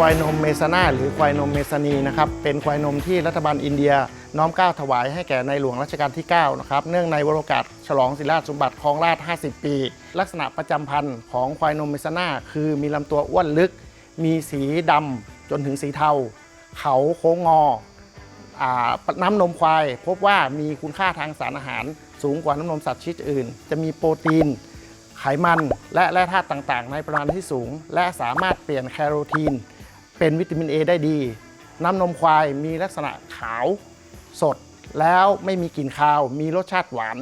ควายนมเมซานาหรือควายนมเมซานีนะครับเป็นควายนมที่รัฐบาลอินเดีย น้อมเกล้าถวายให้แก่ในหลวงรัชกาลที่9นะครับเนื่องในวโรกาสฉลองศิลาสมบัติครองราช 50 ปี ลักษณะประจำพันธุ์ของควายนมเมซานาคือมีลำตัวอ้วนลึก มีสีดำจนถึงสีเทา เขาโค้งงออ่น้ำนมควาย พบว่ามีคุณค่าทางสารอาหาร สูงกว่าน้ำนมสัตว์ชนิดอื่น จะมีโปรตีน ไขมัน และแร่ธาตุต่างๆ ในปริมาณที่สูง และสามารถเปลี่ยนแคโรทีน เป็นวิตามิน A ได้ดี น้ำนมควายมีลักษณะขาวสด แล้วไม่มีกลิ่นคาว มีรสชาติหวาน